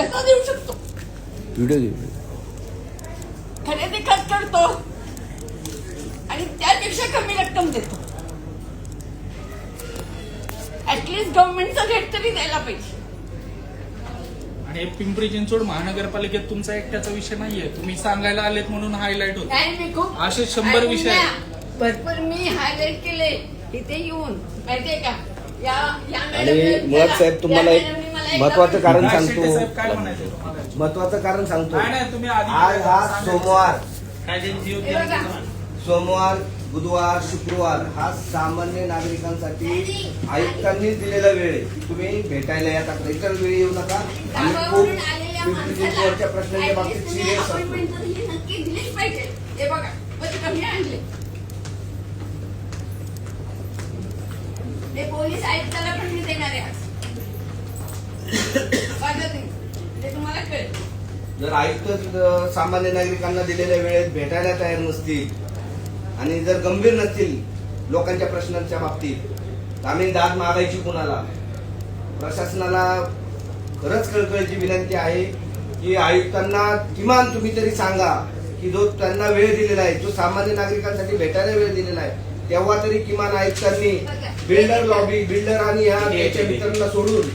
कसा देऊ शकतो. व्हिडिओ घे खरेदी खत करतो. आणि त्यापेक्षा कमी रक्कम देतो. ऍटलिस्ट गव्हर्नमेंटचा रेट तरी द्यायला पाहिजे. आणि पिंपरी चिंचवड महानगरपालिकेत तुमचा एकट्याचा विषय नाहीये. तुम्ही सांगायला आलेत म्हणून हायलाईट होत. नाही मी खूप असे शंभर विषय आहेत. भरपूर मी हायलाइट केले. इथे येऊन. माहितीये का? या या मुळात साहेब या तुम्हाला एक महत्वाचं कारण काय शेट्टी साहेब, काय सांगतो म्हणायचं तुम्हाला? महत्वाचं कारण सांगतो. नाही नाही तुम्ही आधी आज हा सोमवार. काय ज्यांची योग्य हे बघा. सोमवार बुधवार शुक्रवार हा सामान्य नागरिकांसाठी आयुक्तांनी दिलेला वेळ आहे. की तुम्ही भेटायला या आता इतर वेळी येऊ नका. आम्ही गावावरून खूप आलेल्या चिंचवडच्या प्रश्नांच्या माणसाला बाबतीत सिरियस असतो. appointment तर ही नक्की दिलीच पाहिजे. हे बघा मग कमी आणले. ते पोलीस आयुक्ताला पण मी देणार आहे आज बघा तुम्ही. ते तुम्हाला कळेल जर आयुक्त सामान्य नागरिकांना दिलेल्या वेळेत भेटायला तयार नसतील आणि जर गंभीर नसतील लोकांच्या प्रश्नांच्या बाबतीत तर आम्ही दाद मागायची कुणाला? प्रशासनाला खरंच कळकळीची विनंती आहे की आयुक्तांना किमान तुम्ही तरी सांगा की जो त्यांना वेळ दिलेला आहे जो सामान्य नागरिकांसाठी भेटायला वेळ दिलेला आहे तेव्हा तरी किमान आयुक्तांनी बिल्डर लॉबी बिल्डर आणि ह्या सोडून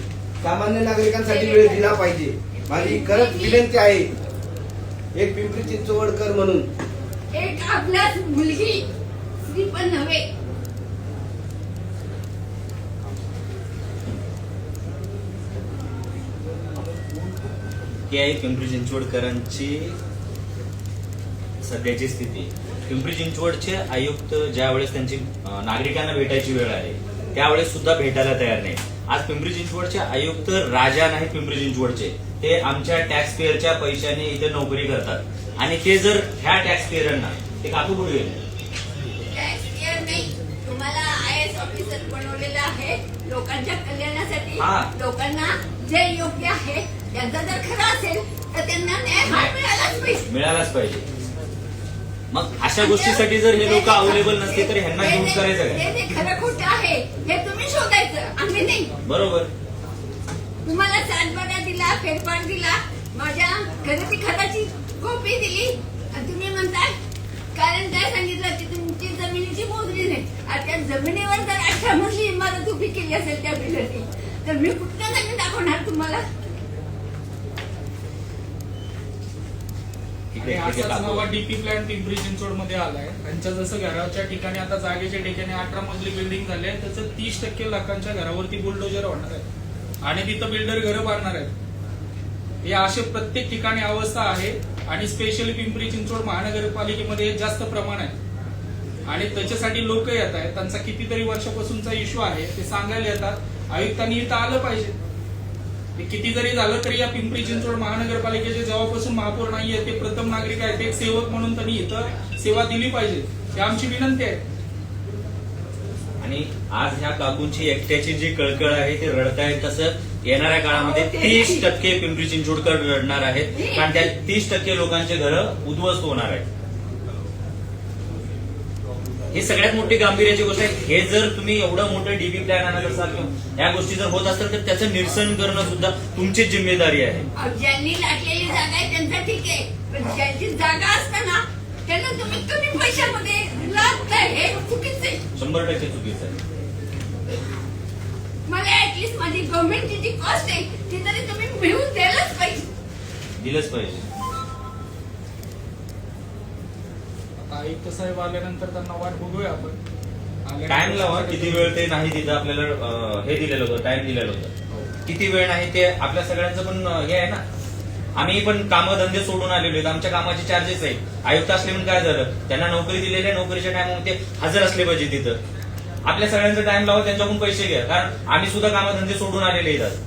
सामान्य नागरिकांसाठी वेळ दिला पाहिजे. माझी खरंच विनंती आहे. एक पिंपरी चिंचवडकर म्हणून. एक आपल्याच मुलगी स्त्री पण नव्हे. ही आहे पिंपरी चिंचवडकरांची सध्याची स्थिती. पिंपरी चिंचवडचे आयुक्त ज्या वेळेस त्यांची नागरिकांना भेटायची वेळ आहे त्यावेळेस सुद्धा भेटायला तयार नाही आज पिंपरी चिंचवडचे आयुक्त राजा नाहीत पिंपरी चिंचवडचे. ते आमच्या टॅक्स पेअरच्या पैशाने इथे नोकरी करतात. आणि ते जर ह्या टॅक्स पेअरांना ते काकू गेले? नाही. लोकांच्या कल्याणासाठी. हा. लोकांना जे योग्य आहे त्यांचा जर खरं असेल तर त्यांना न्याय मिळालाच पाहिजे. मिळालाच पाहिजे. मग अशा गोष्टीसाठी जर हे लोक अवेलेबल नसते तर ह्यांना घेऊन करायचं हे काय खरं खोटं आहे. हे तुम्ही शोधायचं. आम्ही नाही बरोबर. तुम्हाला सातबारा दिला फेरफार दिला माझ्या खरेदी खताची कॉपी दिली. आणि तुम्ही म्हणताय कारण काय सांगितलं की तुमची जमिनीची मोजणी नाही. आणि त्या जमिनीवर जर अठरा मजली इमारत उभी केली असेल त्या बिल्डरनी तर मी कुठल्या जमीन दाखवणार तुम्हाला? डीपी प्लॅन पिंपरी चिंचवडमध्ये आलाय. त्यांच्या जसं घराच्या ठिकाणी आता जागेच्या ठिकाणी अठरा मजली बिल्डिंग झाली आहे त्याचं तीस टक्के लोकांच्या घरावरती बुलडोजर होणार आहे आणि तिथं बिल्डर घरं बांधणार आहेत. हे असे प्रत्येक ठिकाणी अवस्था आहे. आणि स्पेशली पिंपरी चिंचवड महानगरपालिकेमध्ये जास्त प्रमाण आहे. आणि त्याच्यासाठी लोक येत आहेत. त्यांचा कितीतरी वर्षापासूनचा इश्यू आहे. ते सांगायला येतात आयुक्तांनी इथं आलं पाहिजे. किती जरी झालं तरी या पिंपरी चिंचवड महानगरपालिकेचे जेव्हापासून महापौर नाहीये ते प्रथम नागरिक आहेत एक सेवक म्हणून त्यांनी इथं सेवा दिली पाहिजे. ही आमची विनंती आहे. आणि आज ह्या काकूंची एकट्याची जी कळकळ आहे ते रडतायत तसं येणाऱ्या काळामध्ये हो, तीस. टक्के पिंपरी चिंचवडकर रडणार आहेत. कारण त्या तीस टक्के लोकांचे घरं उद्ध्वस्त होणार आहेत. ही सगळ्यात मोठी गांभीर्याची गोष्ट आहे. हे जर तुम्ही एवढं मोठं डीबी प्लॅन आणत असाल किंवा या गोष्टी जर होत असतील तर त्याचं निरसन करणं सुद्धा तुमचीच जिम्मेदारी आहे. ज्यांनी लाटलेली जागा आहे त्यांचं ठीक आहे. पण ज्यांची जागा असताना त्यांना तुम्ही कमी पैशामध्ये लादताय हे चुकीचं आहे. शंभर टक्के चुकीचं आहे. मला ऍटलिस्ट माझी गव्हर्नमेंटची जी कॉस्ट आहे ती तरी तुम्ही मिळवून द्यायलाच पाहिजे. दिलंच पाहिजे. आयुक्त साहेब आल्यानंतर त्यांना वाट बघूया आपण. टाइम लावा किती वेळ ते नाही तिथं आपल्याला हे दिलेलं होतं टाइम दिलेलं होतं. किती वेळ नाही ते आपल्या सगळ्यांचं पण हे आहे ना. आम्ही पण कामं धंदे सोडून आलेलो आहेत. आमच्या कामाचे चार्जेस आहेत. आयुक्त असले म्हणून काय झालं? त्यांना नोकरी दिलेली आहे नोकरीच्या टाइम ते हजर असले पाहिजे तिथं. आपल्या सगळ्यांचा टाइम लावा त्यांच्याकडून पैसे घ्या. कारण आम्ही सुद्धा कामधंदे सोडून आलेले आहेत.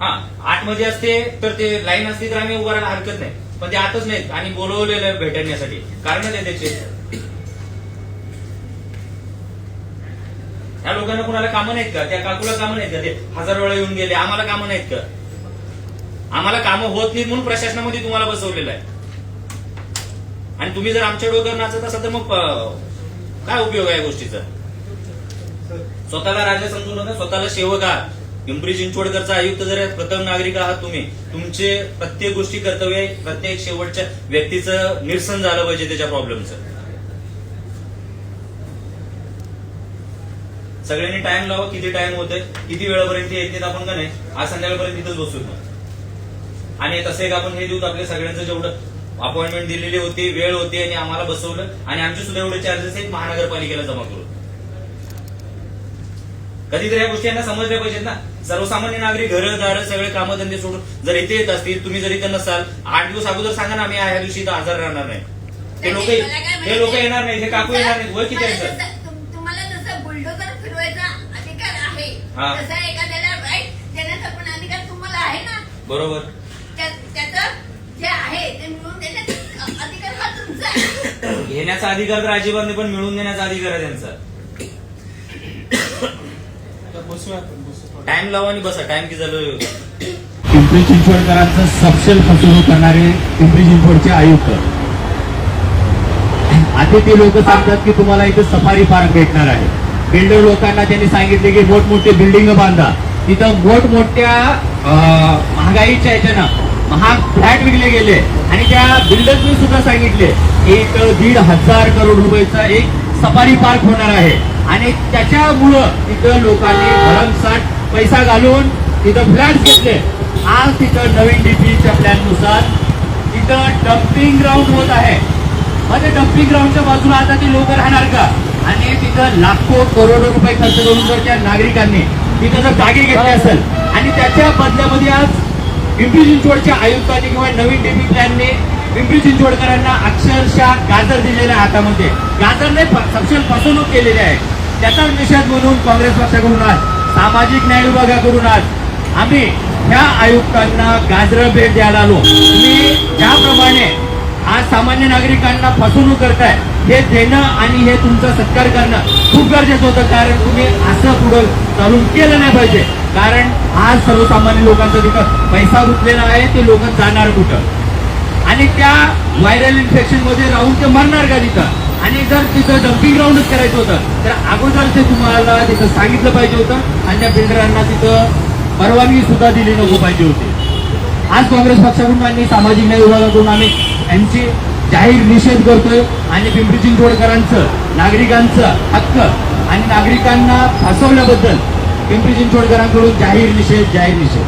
हा आतमध्ये असते तर ते लाईन असते तर आम्ही उभं राहायला हरकत नाही. पण ते आतच नाहीत. आणि बोलवलेलं आहे भेटण्यासाठी. कारण आहे त्याचे. त्या लोकांना कुणाला कामं नाहीत का? त्या काकूला कामं नाहीत का? ते हजार वेळा येऊन गेले. आम्हाला कामं नाहीत का? आम्हाला कामं होत नाहीत म्हणून प्रशासनामध्ये तुम्हाला बसवलेलं आहे. आणि तुम्ही जर आमच्या डोक्यावर नाचत असाल तर मग काय उपयोग आहे गोष्टीचा? स्वतःला राजा समजू नका. स्वतःला सेवक आहात. पिंपरी चिंचवडकरचा आयुक्त जर प्रथम नागरिक आहात तुम्ही. तुमचे प्रत्येक गोष्टी कर्तव्य प्रत्येक शेवटच्या व्यक्तीचं निरसन झालं पाहिजे त्याच्या प्रॉब्लेमचं सगळ्यांनी टाइम लावा किती टाइम होतोय किती वेळापर्यंत येत आपण का नाही आज संध्याकाळपर्यंत तिथंच बसू मग. आणि तसं एक आपण हे देऊ आपल्या सगळ्यांचं जेवढं अपॉइंटमेंट दिलेली होती वेळ होती आणि आम्हाला बसवलं आणि आमचे सुद्धा एवढे चार्जेस आहेत महानगरपालिकेला जमा करू कधीतरी या गोष्टी यांना समजल्या पाहिजेत ना सर्वसामान्य नागरिक घर दार सगळे कामधंदे सोडून जर इथे येत असतील तुम्ही जर इथे नसाल आठ दिवस अगोदर सांगा ना आम्ही ह्या दिवशी इथं हजर राहणार नाही ते लोक? हे लोक येणार नाही हे काकू येणार नाही वय किती आहे सर जसं- तुम- तुम्हाला जसं बुलडोजर फिरवायचा अधिकार आहे हा. तसा एखाद्याला राईट देण्याचा पण अधिकार तुम्हाला आहे ना बरोबर त्या- त्याचं जे आहे ते मिळवून देण्याचा अधिकार हा तुमचा आहे. घेण्याचा अधिकार तर अजिबात नाही पण मिळवून देण्याचा अधिकार आहे त्यांचा तर बसूया आपण बसू थोडं. टाइम लावा आणि बसा टाइम किती झालं? पिंपरी चिंचवडकरांचं सपशेल फसवणूक करणारे पिंपरी चिंचवडचे आयुक्त. आधी ते लोक सांगतात की तुम्हाला इथे सफारी पार्क भेटणार आहे. बिल्डर लोकांना त्यांनी सांगितले की मोठमोठे बिल्डिंग बांधा. तिथं मोठमोठ्या महागाईच्या याच्यानं महाग फ्लॅट विकले गेले. आणि त्या बिल्डर्सनी सुद्धा सांगितले की इथं दीड हजार करोड रुपयाचा एक सफारी पार्क होणार आहे. आणि त्याच्यामुळं तिथं लोकांनी भरमसाठ पैसा घालून तिथं फ्लॅट घेतले. आज तिथं नवीन डीपीच्या प्लॅननुसार तिथं डम्पिंग ग्राउंड होत आहे. मध्ये डम्पिंग ग्राउंडच्या बाजूला आता ती लोक राहणार का? आणि तिथं लाखो करोडो रुपये खर्च करून जर त्या नागरिकांनी तिथं जर जागे घेतले असेल आणि त्याच्या बदल्यामध्ये आज पिंपरी चिंचवडच्या आयुक्तांनी किंवा नवीन डीपी प्लॅनने पिंपरी चिंचवडकरांना अक्षरशः गाजर दिलेल्या हातामध्ये. गाजरने सक्षम फसवणूक केलेली आहे. त्याचा निषेध म्हणून काँग्रेस पक्षाकडून आज सामाजिक न्याय विभागाकडून आज आम्ही ह्या आयुक्तांना गाजर भेट द्यायला आलो. तुम्ही ज्याप्रमाणे आज सामान्य नागरिकांना फसवणूक करताय हे देणं आणि हे तुमचा सत्कार करणं खूप गरजेचं होतं कारण तुम्ही असं पुढं चालून केलं नाही पाहिजे. कारण आज सर्वसामान्य लोकांचा तिथं पैसा गुंतलेला आहे ते लोक जाणार कुठं? आणि त्या व्हायरल इन्फेक्शनमध्ये राहून ते मरणार का तिथं? आणि जर तिथं डम्पिंग ग्राउंडच करायचं होतं तर अगोदर ते तुम्हाला तिथं सांगितलं पाहिजे होतं आणि त्या बिल्डरांना तिथं परवानगी सुद्धा दिली नको पाहिजे होती. आज काँग्रेस पक्षाकडून आणि सामाजिक न्याय विभागाकडून आम्ही यांची जाहीर निषेध करतोय आणि पिंपरी चिंचवडकरांचं नागरिकांचं हक्क आणि नागरिकांना फसवल्याबद्दल पिंपरी चिंचवडकरांकडून जाहीर निषेध जाहीर निषेध.